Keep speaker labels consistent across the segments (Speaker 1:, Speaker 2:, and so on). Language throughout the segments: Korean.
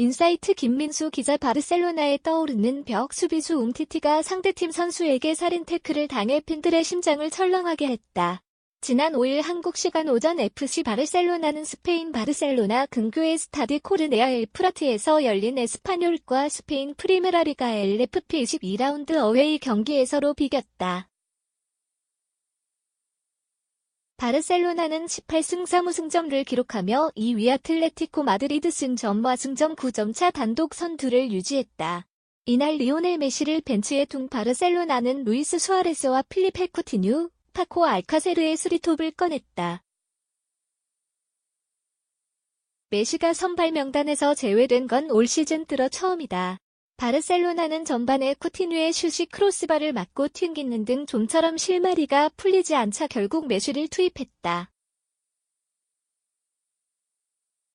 Speaker 1: 인사이트 김민수 기자 바르셀로나에 떠오르는 벽 수비수 움티티가 상대팀 선수에게 살인 태클을 당해 팬들의 심장을 철렁하게 했다. 지난 5일 한국 시간 오전 FC 바르셀로나는 스페인 바르셀로나 근교의 스타디 코르네아 엘프라트에서 열린 에스파뇰과 스페인 프리메라리가 LFP 22라운드 어웨이 경기에서로 비겼다. 바르셀로나는 18승 3무승점을 기록하며 2위 아틀레티코 마드리드 승점과 승점 9점 차 단독 선두를 유지했다. 이날 리오넬 메시를 벤치에 둔 바르셀로나는 루이스 수아레스와 필립 헤쿠티뉴, 파코 알카세르의 수리톱을 꺼냈다. 메시가 선발 명단에서 제외된 건 올 시즌 들어 처음이다. 바르셀로나는 전반에 쿠티뉴의 슛이 크로스바를 맞고 튕기는 등 좀처럼 실마리가 풀리지 않자 결국 메쉬를 투입했다.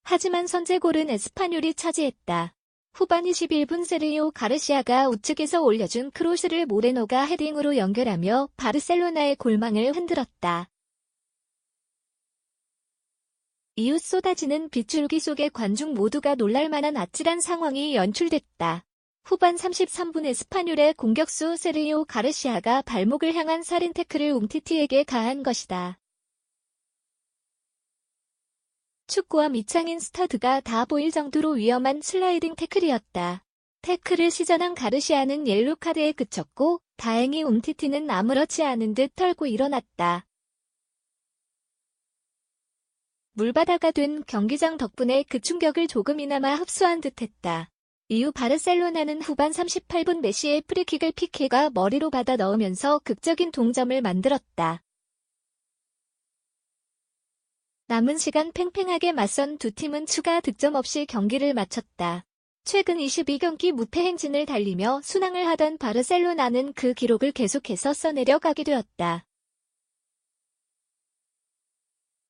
Speaker 1: 하지만 선제골은 에스파뇰이 차지했다. 후반 21분 세르이오 가르시아가 우측에서 올려준 크로스를 모레노가 헤딩으로 연결하며 바르셀로나의 골망을 흔들었다. 이후 쏟아지는 빗줄기 속에 관중 모두가 놀랄만한 아찔한 상황이 연출됐다. 후반 33분 에 스파뇰의 공격수 세르이오 가르시아가 발목을 향한 살인 태클을 웅티티에게 가한 것이다. 축구와 밑창인 스타드가 다 보일 정도로 위험한 슬라이딩 태클이었다. 태클을 시전한 가르시아는 옐로 카드에 그쳤고 다행히 웅티티는 아무렇지 않은 듯 털고 일어났다. 물바다가 된 경기장 덕분에 그 충격을 조금이나마 흡수한 듯했다. 이후 바르셀로나는 후반 38분 메시의 프리킥을 피케가 머리로 받아 넣으면서 극적인 동점을 만들었다. 남은 시간 팽팽하게 맞선 두 팀은 추가 득점 없이 경기를 마쳤다. 최근 22경기 무패 행진을 달리며 순항을 하던 바르셀로나는 그 기록을 계속해서 써내려가게 되었다.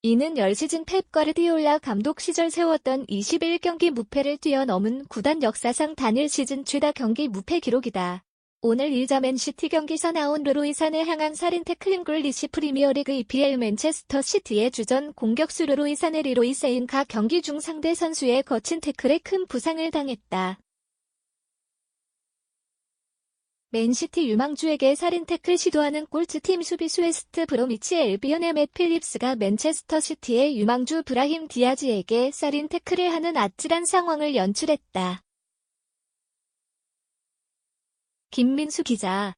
Speaker 1: 이는 열 시즌 펩 과르디올라 감독 시절 세웠던 21경기 무패를 뛰어넘은 구단 역사상 단일 시즌 최다 경기 무패 기록이다. 오늘 1점 맨시티 경기서 나온 르로이산을 향한 살인 태클링 굴리시 프리미어리그 EPL 맨체스터 시티의 주전 공격수 르로이산의 리로이 세인 가 경기 중 상대 선수의 거친 태클에 큰 부상을 당했다. 맨시티 유망주에게 살인 태클 시도하는 꼴찌팀 수비수 웨스트 브로미치 엘비언의 맷 필립스가 맨체스터 시티의 유망주 브라힘 디아즈에게 살인 태클을 하는 아찔한 상황을 연출했다. 김민수 기자